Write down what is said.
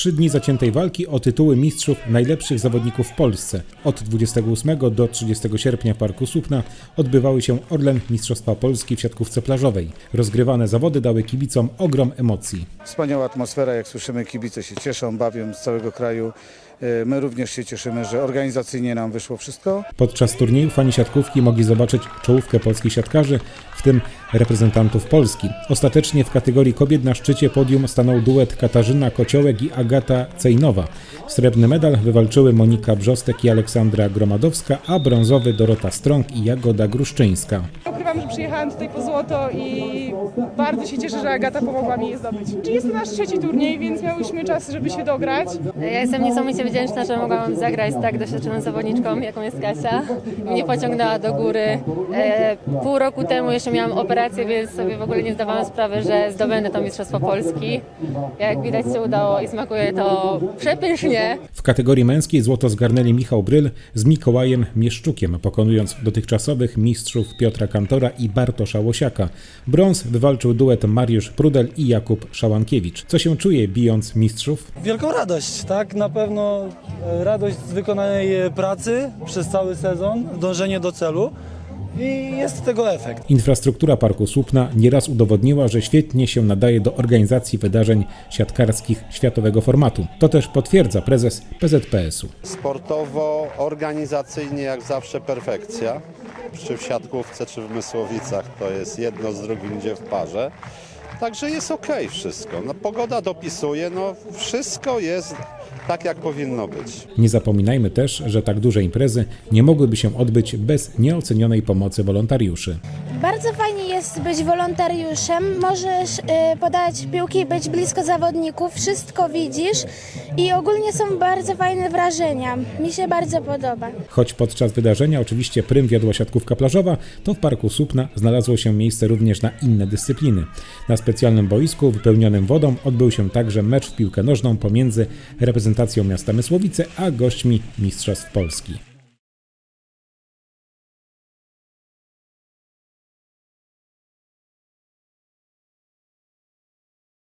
trzy dni zaciętej walki o tytuły mistrzów najlepszych zawodników w Polsce. Od 28 do 30 sierpnia w Parku Słupna odbywały się Orlen Mistrzostwa Polski w siatkówce plażowej. Rozgrywane zawody dały kibicom ogrom emocji. Wspaniała atmosfera, jak słyszymy, kibice się cieszą, bawią z całego kraju. E, My również się cieszymy, że organizacyjnie nam wyszło wszystko. Podczas turnieju fani siatkówki mogli zobaczyć czołówkę polskich siatkarzy, w tym reprezentantów Polski. Ostatecznie w kategorii kobiet na szczycie podium stanął duet Katarzyna Kociołek i Agata Cejnowa. Srebrny medal wywalczyły Monika Brzostek i Aleksandra Gromadowska, a brązowy Dorota Strąg i Jagoda Gruszczyńska. Ukrywam, że przyjechałam tutaj po złoto i bardzo się cieszę, że Agata pomogła mi je zdobyć. Czyli jest to nasz trzeci turniej, więc miałyśmy czas, żeby się dograć. Ja jestem niesamowicie wdzięczna, że mogłam zagrać z tak doświadczoną zawodniczką, jaką jest Kasia. Mnie pociągnęła do góry. E, pół roku temu jeszcze miałam operację, więc sobie w ogóle nie zdawałam sprawy, że zdobędę to Mistrzostwo Polski. Jak widać się udało i smakuje to przepysznie. W kategorii męskiej złoto zgarnęli Michał Bryl z Mikołajem Mieszczukiem, pokonując dotychczasowych mistrzów Piotra Kantora i Bartosza Łosiaka. Brąz wywalczył duet Mariusz Prudel i Jakub Szałankiewicz. Co się czuje bijąc mistrzów? Wielką radość, tak? Na pewno e, radość z wykonanej e, pracy przez cały sezon, dążenie do celu i jest tego efekt. Infrastruktura Parku Słupna nieraz udowodniła, że świetnie się nadaje do organizacji wydarzeń siatkarskich światowego formatu. To też potwierdza prezes PZPS-u. Sportowo, organizacyjnie jak zawsze perfekcja. Czy w siatkówce, czy w Mysłowicach to jest jedno z drugim idzie w parze. Także jest ok wszystko. No, pogoda dopisuje, no wszystko jest tak jak powinno być. Nie zapominajmy też, że tak duże imprezy nie mogłyby się odbyć bez nieocenionej pomocy wolontariuszy. Bardzo fajnie jest być wolontariuszem. Możesz y, podać piłki, być blisko zawodników, wszystko widzisz i ogólnie są bardzo fajne wrażenia. Mi się bardzo podoba. Choć podczas wydarzenia oczywiście prym wiodła siatkówka plażowa, to w Parku Słupna znalazło się miejsce również na inne dyscypliny. Na specjalnym boisku wypełnionym wodą odbył się także mecz w piłkę nożną pomiędzy reprezentacją miasta Mysłowice a gośćmi Mistrzostw Polski.